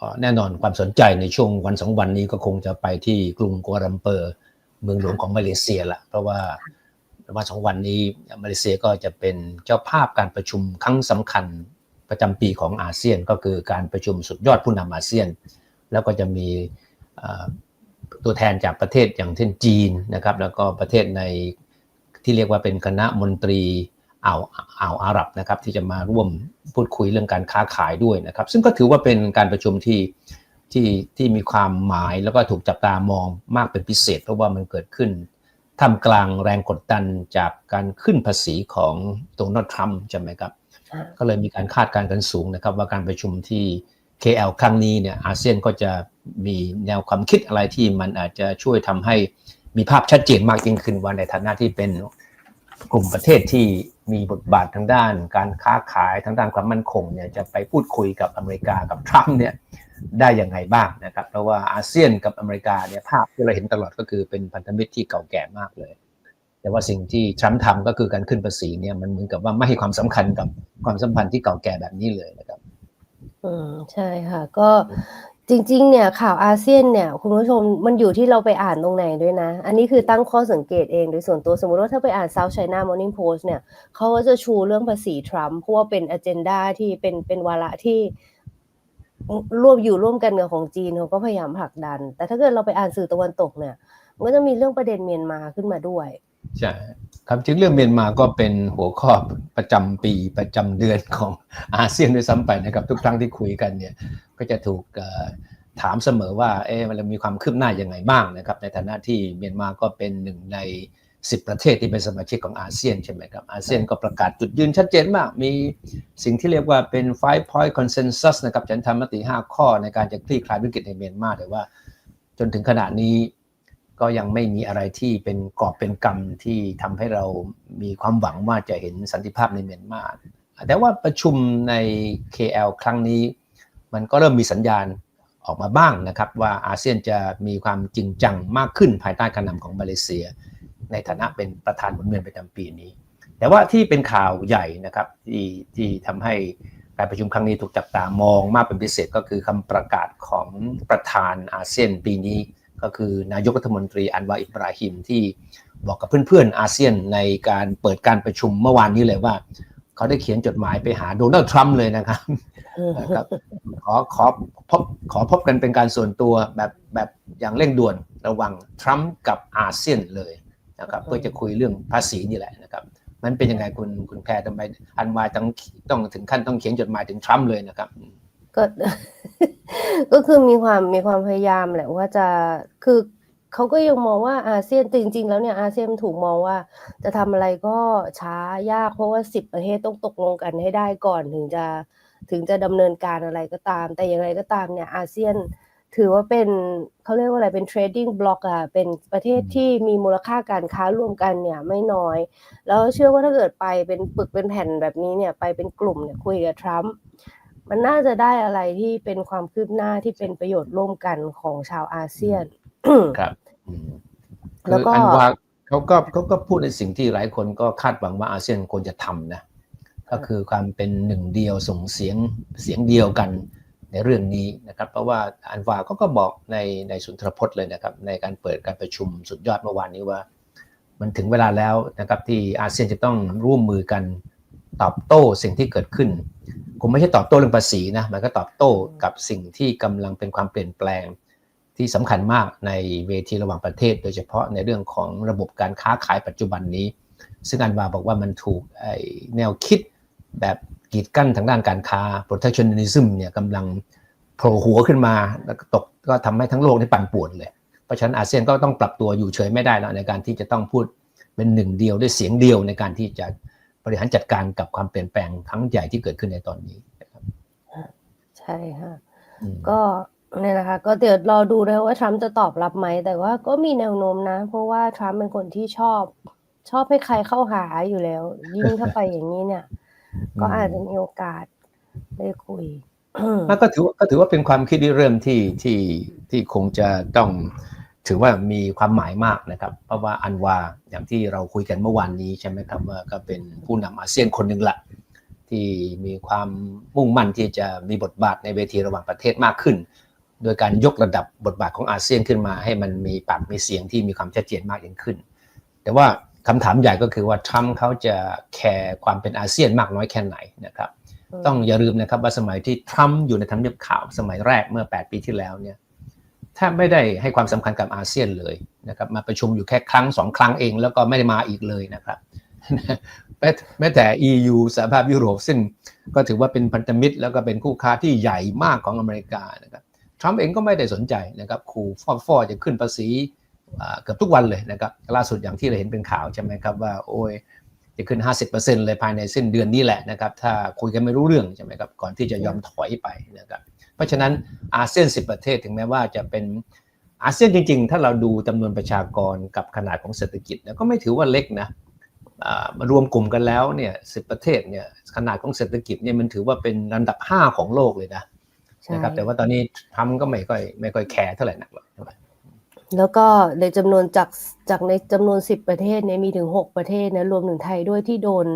ก็แน่นอนความสนใจในช่วงวันสองวันนี้ก็คงจะไปที่กรุงกัวลาลัมเปอร์เมืองหลวงของมาเลเซียละเพราะว่าวันสองวันนี้มาเลเซียก็จะเป็นเจ้าภาพการประชุมครั้งสำคัญประจำปีของอาเซียนก็คือการประชุมสุดยอดผู้นำอาเซียน แล้วก็จะมีเอ่อตัวแทนจากประเทศอย่างเช่นจีนนะครับ แล้วก็ประเทศในที่เรียกว่าเป็นคณะมนตรี อ่าวอ่าวอาหรับนะครับที่จะมาร่วมพูดคุยเรื่องการค้าขายด้วยนะครับ ซึ่งก็ถือว่าเป็นการประชุมที่ที่ที่มีความหมายแล้วก็ถูกจับตามองมากเป็นพิเศษ เพราะว่ามันเกิดขึ้นท่ามกลางแรงกดดันจากการขึ้นภาษีของโดนัลด์ทรัมป์ใช่ไหมครับ ก็เลยมีการคาดการณ์กันสูงนะครับ ว่าการประชุมที่ KL ครั้งนี้เนี่ยอาเซียนก็จะมีแนวความคิดอะไรที่มันอาจจะช่วยทำให้มีภาพชัดเจนมากยิ่งขึ้นว่าในฐานะที่เป็น กลุ่มประเทศที่มีบทบาททางด้านการค้าขายทางด้านความมั่นคงเนี่ยจะไปพูดคุยกับอเมริกากับทรัมป์เนี่ยได้ยังไงบ้างนะครับ เพราะว่าอาเซียนกับอเมริกาเนี่ยภาพที่เราเห็นตลอดก็คือเป็นพันธมิตรที่เก่าแก่มากเลย แต่ว่าสิ่งที่ทรัมป์ทำก็คือการขึ้นภาษีเนี่ยมันเหมือนกับว่าไม่ให้ความสำคัญกับความสัมพันธ์ที่เก่าแก่แบบนี้เลยนะครับ อืมใช่ค่ะ ก็ จริงๆ เนี่ยข่าวอาเซียนเนี่ยคุณผู้ชมมันอยู่ที่เราไปอ่านตรงไหนด้วยนะ อันนี้คือตั้งข้อสังเกตเองโดยส่วนตัวสมมติว่าถ้าไปอ่าน South China Morning Post เนี่ยเขาก็จะชูเรื่องภาษีทรัมป์เพราะว่าเป็นอ g e n d a ที่เป็นเป็นวาระที่ร่วมอยู่ร่วมกันกับของจีนเขาก็พยายามผลักดัน แต่ถ้าเกิดเราไปอ่านสื่อตะวันตกเนี่ยมันก็จะมีเรื่องประเด็นเมียนมาขึ้นมาด้วยใช่ ครับจริงเรื่องเมียนมาก็เป็นหัวข้อประจำปีประจำเดือนของอาเซียนด้วยซ้ำไปนะครับ ทุกครั้งที่คุยกันเนี่ยก็จะถูกถามเสมอว่าเอ๊ะมันมีความคืบหน้ายังไงบ้างนะครับ ในฐานะที่เมียนมาก็เป็นหนึ่งใน 10 ประเทศที่เป็นสมาชิกของอาเซียนใช่ไหมครับอาเซียนก็ประกาศจุดยืนชัดเจนมาก มีสิ่งที่เรียกว่าเป็น five point consensus นะครับฉันทำมติ 5 ข้อในการจะคลี่คลายวิกฤตในเมียนมาแต่ว่า จนถึงขณะนี้ ก็ยังไม่มีอะไรที่เป็นกอบเป็นกรรมที่ทำให้เรามีความหวังว่าจะเห็นสันติภาพในเมียนมาแต่ว่าประชุมใน KL ครั้งนี้ มันก็เริ่มมีสัญญาณออกมาบ้างนะครับ ว่าอาเซียนจะมีความจริงจังมากขึ้นภายใต้การนำของมาเลเซีย ในฐานะเป็นประธานหมุนเวียนประจำปีนี้ แต่ว่าที่เป็นข่าวใหญ่นะครับที่ที่ทำให้การประชุมครั้งนี้ถูกจับตามองมากเป็นพิเศษก็คือคำประกาศของประธานอาเซียนปีนี้ ก็คือนายกรัฐมนตรีอันวาอิบราฮิมที่บอกกับเพื่อนๆอาเซียนในการเปิดการประชุมเมื่อวานนี้เลยว่า เขาได้เขียนจดหมายไปหาโดนัลด์ทรัมป์เลยนะครับขอขอพบขอพบกันเป็นการส่วนตัวแบบแบบอย่างเร่งด่วนระว่างทรัมป์กับอาเซียนเลยนะครับเพื่อจะคุยเรื่องภาษีนี่แหละนะครับมันเป็นยังไงคุณคุณแพรทำไมอันวาต้องต้องถึงขั้นต้องเขียนจดหมายถึงทรัมป์เลยนะครับก็ ก็คือมีความมีความพยายามแหละว่าจะคือเขาก็ยังมองว่าอาเซียนจริง ๆ แล้วเนี่ยอาเซียนถูกมองว่า จะทำอะไรก็ช้ายากเพราะว่าสิบประเทศต้องตกลงกันให้ได้ก่อนถึงจะถึงจะดำเนินการอะไรก็ตาม แต่อย่างไรก็ตามเนี่ยอาเซียนถือว่าเป็นเขาเรียกว่าอะไรเป็น trading block อะเป็นประเทศที่มีมูลค่าการค้ารวมกันเนี่ยไม่น้อย แล้วเชื่อว่าถ้าเกิดไปเป็นปึกเป็นแผ่นแบบนี้เนี่ยไปเป็นกลุ่มเนี่ยคุยกับทรัมป์ มันน่าจะได้อะไรที่เป็นความคืบหน้าที่เป็นประโยชน์ร่วมกันของชาวอาเซียนครับอืมแล้วก็คืออันวาเขาก็เขาก็พูดในสิ่งที่หลายคนก็คาดหวังว่าอาเซียนควรจะทำนะ ก็คือความเป็นหนึ่งเดียวส่งเสียงเสียงเดียวกันในเรื่องนี้นะครับ เพราะว่าอันวาก็ก็บอกในในสุนทรพจน์เลยนะครับ ในการเปิดการประชุมสุดยอดเมื่อวานนี้ว่า มันถึงเวลาแล้วนะครับที่อาเซียนจะต้องร่วมมือกัน ตอบโต้สิ่งที่เกิดขึ้นคงไม่ใช่ตอบโต้เรื่องภาษีนะมันก็ตอบโต้กับสิ่งที่กำลังเป็นความเปลี่ยนแปลงที่สำคัญมากในเวทีระหว่างประเทศ โดยเฉพาะในเรื่องของระบบการค้าขายปัจจุบันนี้ ซึ่งอันวาบอกว่ามันถูกไอแนวคิดแบบกีดกั้นทางด้านการค้า protectionism เนี่ยกำลังโผล่หัวขึ้นมาแล้วตกก็ทำให้ทั้งโลกนี่ปั่นป่วนเลย เพราะฉะนั้นอาเซียนก็ต้องปรับตัวอยู่เฉยไม่ได้แล้วในการที่จะต้องพูดเป็นหนึ่งเดียวด้วยเสียงเดียวในการที่จะ ริหารจัดการกับความเปลี่ยนแปลงครั้งใหญ่ที่เกิดขึ้นในตอนนี้นะครับใช่ค่ะอืมก็เนี่ยนะคะก็เดี๋ยวรอดูนะว่าทรัมป์จะตอบรับไหม แต่ว่าก็มีแนวโน้มนะ เพราะว่าทรัมป์เป็นคนที่ชอบ ชอบให้ใครเข้าหาอยู่แล้ว ยิ่งถ้าไปอย่างนี้เนี่ย ก็อาจจะมีโอกาสได้คุยแล้วก็ถือว่าก็ถือว่าเป็นความคิดที่เริ่มที่ที่ที่คงจะต้อง ถือว่ามีความหมายมากนะครับ เพราะว่าอันวาอย่างที่เราคุยกันเมื่อวานนี้ใช่ไหมครับว่าก็เป็นผู้นำอาเซียนคนหนึ่งละที่มีความมุ่งมั่นที่จะมีบทบาทในเวทีระหว่างประเทศมากขึ้น โดยการยกระดับบทบาทของอาเซียนขึ้นมา ให้มันมีปากมีเสียงที่มีความชัดเจนมากยิ่งขึ้น แต่ว่าคำถามใหญ่ก็คือว่าทรัมป์เขาจะแคร์ความเป็นอาเซียนมากน้อยแค่ไหนนะครับ ต้องอย่าลืมนะครับว่าสมัยที่ทรัมป์อยู่ในทำเนียบขาวสมัยแรกเมื่อ 8 ปีที่แล้วเนี่ย แทบไม่ได้ให้ความสำคัญกับอาเซียนเลยนะครับมาประชุมอยู่แค่ครั้งสองครั้งเอง แล้วก็ไม่ได้มาอีกเลยนะครับแม้แต่ EU สหภาพยุโรปซึ่งก็ถือว่าเป็นพันธมิตร แล้วก็เป็นคู่ค้าที่ใหญ่มากของอเมริกานะครับทรัมป์เองก็ไม่ได้สนใจนะครับขู่ฟอดฟอจะขึ้นภาษีเกือบทุกวันเลยนะครับล่าสุดอย่างที่เราเห็นเป็นข่าวใช่ไหมครับว่าโอ้ยจะขึ้น 50%เลยภายในสิ้นเดือนนี้แหละนะครับถ้าคุยกันไม่รู้เรื่องใช่ไหมครับก่อนที่จะยอมถอยไปนะครับ เพราะฉะนั้นอาเซียน 10 ประเทศถึงแม้ว่าจะเป็นอาเซียนจริง ๆ ถ้าเราดูจำนวนประชากรกับขนาดของเศรษฐกิจก็ไม่ถือว่าเล็กนะมารวมกลุ่มกันแล้วเนี่ยสิประเทศเนี่ยขนาดของเศรษฐกิจเนี่ยมันถือว่าเป็นอันดับ 5 ของโลกเลยนะนะครับแต่ว่าตอนนี้ทำก็ไม่ค่อยไม่ค่อยแคร์เท่าไหร่นักหรอก แล้วก็ในจำนวนจากจากในจำนวน 10 ประเทศเนี่ยมีถึง 6 ประเทศนะรวมถึงไทยด้วยที่โดน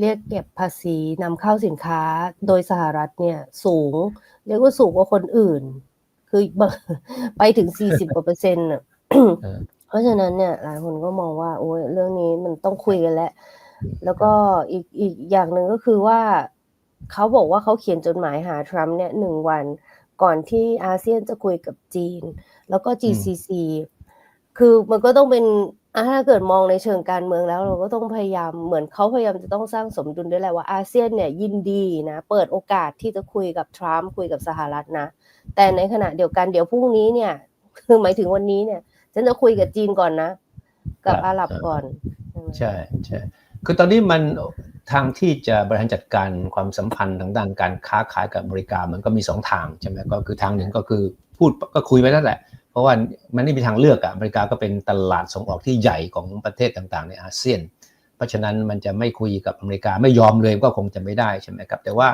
เรียกเก็บภาษีนำเข้าสินค้าโดยสหรัฐเนี่ยสูง เรียกว่าสูงกว่าคนอื่น คือไปถึง 40กว่าเปอร์เซ็นต์น่ะเออเพราะฉะนั้นเนี่ยหลายคนก็มองว่าโอ้ยเรื่องนี้มันต้องคุยกันแล้ว แล้วก็อีกอีกอย่างหนึ่งก็คือว่าเขาบอกว่าเขาเขียนจดหมายหาทรัมป์เนี่ยหนึ่งวัน ก่อนที่อาเซียนจะคุยกับจีน แล้วก็ GCC คือมันก็ต้องเป็นอะถ้าเกิดมองในเชิงการเมืองแล้ว เราก็ต้องพยายามเหมือนเขาพยายามจะต้องสร้างสมดุลด้วยแหละว่าอาเซียนเนี่ยยินดีนะเปิดโอกาสที่จะคุยกับทรัมป์คุยกับสหรัฐนะ แต่ในขณะเดียวกันเดี๋ยวพรุ่งนี้เนี่ย คือหมายถึงวันนี้เนี่ยฉันจะคุยกับจีนก่อนนะ กับครับอาหรับก่อนใช่ไหมใช่ใช่คือตอนนี้มัน ทางที่จะบริหารจัดการความสัมพันธ์ทางด้านการค้าขายกับอเมริกามันก็มีสองทางใช่ไหมก็คือทางหนึ่งก็คือพูดก็คุยไปนั่นแหละ เพราะว่ามันไม่มีทางเลือกอะอเมริกาก็เป็นตลาดส่งออกที่ใหญ่ของประเทศต่างๆ ในอาเซียน เพราะฉะนั้นมันจะไม่คุยกับอเมริกาไม่ยอมเลยก็คงจะไม่ได้ใช่ไหมครับ แต่ว่า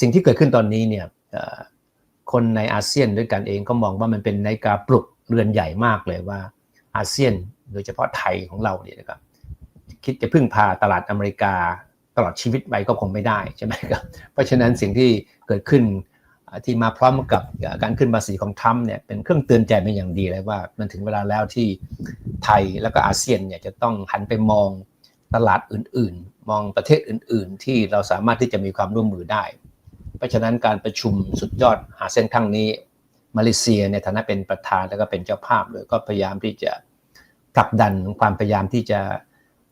สิ่งที่เกิดขึ้นตอนนี้เนี่ยคนในอาเซียนด้วยกันเองก็มองว่ามันเป็นนาฬิกาปลุกเรือนใหญ่มากเลยว่าอาเซียนโดยเฉพาะไทยของเราเนี่ยนะครับ คิดจะพึ่งพาตลาดอเมริกาตลอดชีวิตไปก็คงไม่ได้ใช่ไหมครับเพราะฉะนั้นสิ่งที่เกิดขึ้นที่มาพร้อมกับการขึ้นภาษีของทรัมป์เนี่ยเป็นเครื่องเตือนใจเป็นอย่างดีเลยว่า มันถึงเวลาแล้วที่ไทยแล้วก็อาเซียนเนี่ยจะต้องหันไปมองตลาดอื่น ๆ มองประเทศอื่น ๆ ที่เราสามารถที่จะมีความร่วมมือได้ เพราะฉะนั้นการประชุมสุดยอดอาเซียนครั้งนี้ มาเลเซียในฐานะเป็นประธานแล้วก็เป็นเจ้าภาพเลยก็พยายามที่จะผลักดันความพยายามที่จะ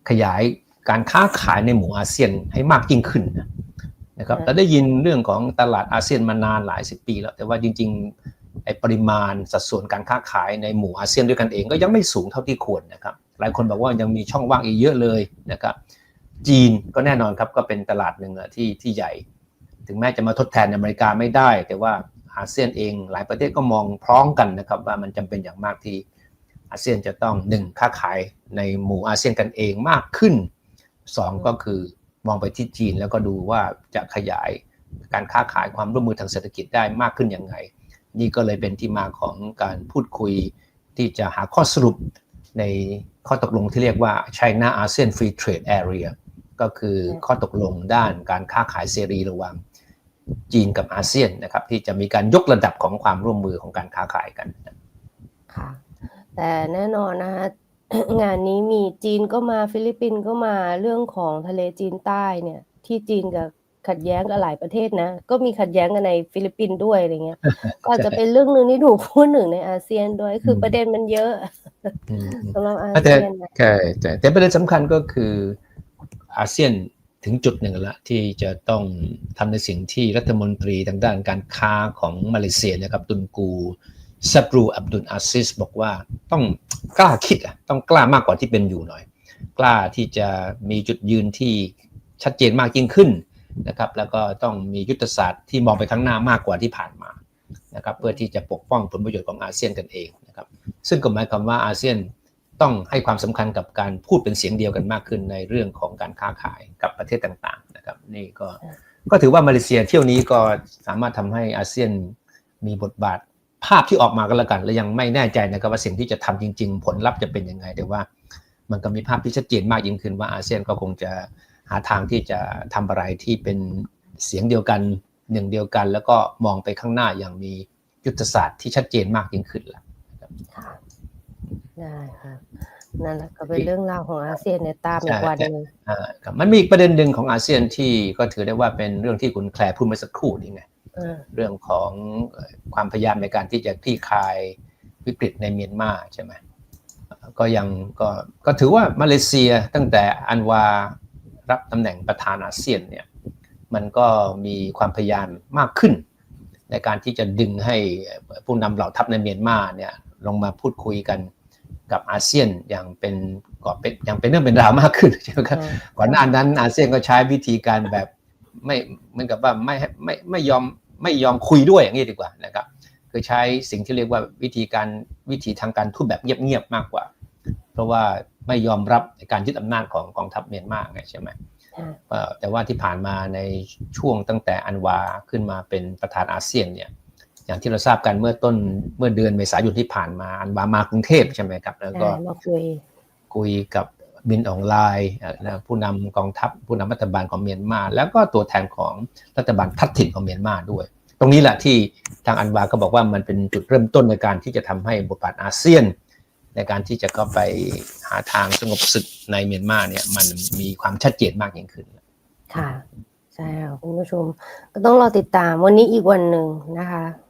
ขยายการค้าขายในหมู่อาเซียนให้มากยิ่งขึ้นนะนะครับค่ะเราได้ยินเรื่องของตลาดอาเซียนมานานหลายสิบปีแล้ว แต่ว่าจริงๆไอ้ปริมาณสัดส่วนการค้าขายในหมู่อาเซียนด้วยกันเองก็ยังไม่สูงเท่าที่ควรนะครับ หลายคนบอกว่ายังมีช่องว่างอีกเยอะเลยนะครับ จีนก็แน่นอนครับก็เป็นตลาดหนึ่งอะที่ที่ใหญ่ ถึงแม้จะมาทดแทนอเมริกาไม่ได้ แต่ว่าอาเซียนเองหลายประเทศก็มองพร้อมกันนะครับว่ามันจำเป็นอย่างมากที่ อาเซียนจะต้องหนึ่งค้าขายในหมู่อาเซียนกันเองมากขึ้นสองก็คือมองไปที่จีนแล้วก็ดูว่าจะขยายการค้าขายความร่วมมือทางเศรษฐกิจได้มากขึ้นยังไงนี่ก็เลยเป็นที่มาของการพูดคุยที่จะหาข้อสรุปในข้อตกลงที่เรียกว่า China ASEAN Free Trade Area ก็คือข้อตกลงด้านการค้าขายเสรีระหว่างจีนกับอาเซียนนะครับที่จะมีการยกระดับของความร่วมมือของการค้าขายกันค่ะ แต่แน่นอนนะคะงานนี้มีจีนก็มาฟิลิปปินส์ก็มาเรื่องของทะเลจีนใต้เนี่ย ที่จีนกับขัดแย้งกับหลายประเทศนะ ก็มีขัดแย้งกันในฟิลิปปินส์ด้วยอะไรเงี้ย ก็อาจจะเป็นเรื่องหนึ่งที่ถูกพูดถึงในอาเซียนด้วยคือประเด็นมันเยอะอืมสำหรับอาแต่เซียนนะใช่แต่แต่ประเด็นสำคัญก็คืออาเซียนถึงจุดหนึ่งแล้วที่จะต้องทำในสิ่งที่รัฐมนตรีทางด้านการค้าของมาเลเซียนะครับตุนกู ซับรูอับดุลอาซิสบอกว่าต้องกล้าคิดอะต้องกล้ามากกว่าที่เป็นอยู่หน่อย กล้าที่จะมีจุดยืนที่ชัดเจนมากยิ่งขึ้นนะครับแล้วก็ต้องมียุทธศาสตร์ที่มองไปข้างหน้ามากกว่าที่ผ่านมานะครับเพื่อที่จะปกป้องผลประโยชน์ของอาเซียนกันเองนะครับซึ่งก็หมายความว่าอาเซียนต้องให้ความสำคัญกับการพูดเป็นเสียงเดียวกันมากขึ้นในเรื่องของการค้าขายกับประเทศต่างๆนะครับนี่ก็ก็ถือว่ามาเลเซียเที่ยวนี้ก็สามารถทำให้อาเซียนมีบทบาท ภาพที่ออกมาก็แล้วกันและยังไม่แน่ใจนะครับว่าสิ่งที่จะทำจริง ๆ ผลลัพธ์จะเป็นยังไง แต่ว่ามันก็มีภาพที่ชัดเจนมากยิ่งขึ้นว่าอาเซียนก็คงจะหาทางที่จะทำอะไรที่เป็นเสียงเดียวกันหนึ่งเดียวกัน แล้วก็มองไปข้างหน้าอย่างมียุทธศาสตร์ที่ชัดเจนมากยิ่งขึ้นละค่ะได้ค่ะนั่นแหละก็เป็นเรื่องราวของอาเซียนในตามอีกวันหนึ่งอ่าครับมันมีอีกประเด็นหนึ่งของอาเซียนที่ก็ถือได้ว่าเป็นเรื่องที่คุณแคลร์พูดเมื่อสักครู่นี่ไงอ่า เรื่องของเอ่อความพยายามในการที่จะคลี่คลายวิกฤตในเมียนมาใช่ไหมเอ่อก็ยังก็ก็ถือว่ามาเลเซียตั้งแต่อันวารับตำแหน่งประธานอาเซียนเนี่ยมันก็มีความพยายามมากขึ้น ในการที่จะดึงให้ผู้นำเหล่าทัพในเมียนมาเนี่ยลงมาพูดคุยกันกับอาเซียนอย่างเป็นก่อเป็นอย่างเป็นเรื่องเป็นราวมากขึ้นใช่ไหมครับก่อนหน้านั้นอาเซียนก็ใช้วิธีการแบบไม่เหมือนกับว่าไม่ให้ไม่ไม่ยอม ไม่ยอมคุยด้วยอย่างนี้ดีกว่านะครับคือใช้สิ่งที่เรียกว่าวิธีการวิธีทางการทูตแบบเงียบๆมากกว่า เพราะว่าไม่ยอมรับการยึดอำนาจของกองทัพเมียนมาไงใช่ไหมค่ะเอ่อแต่ว่าที่ผ่านมาในช่วงตั้งแต่อันวาขึ้นมาเป็นประธานอาเซียนเนี่ยอย่างที่เราทราบกันเมื่อต้นเมื่อเดือนเมษายนที่ผ่านมาอันวามากรุงเทพใช่ไหมครับ แล้วก็ได้มาคุยคุยกับ บินออนไลน์นะผู้นำกองทัพผู้นำรัฐบาลของเมียนมา แล้วก็ตัวแทนของรัฐบาลทัดถิ่นของเมียนมาด้วย ตรงนี้แหละที่ทางอันวาก็บอกว่ามันเป็นจุดเริ่มต้นในการที่จะทำให้บทบาทอาเซียน ในการที่จะเข้าไปหาทางสงบศึกในเมียนมาเนี่ยมันมีความชัดเจนมากยิ่งขึ้นค่ะใช่ค่ะคุณผู้ชมก็ต้องรอติดตามวันนี้อีกวันหนึ่งนะคะ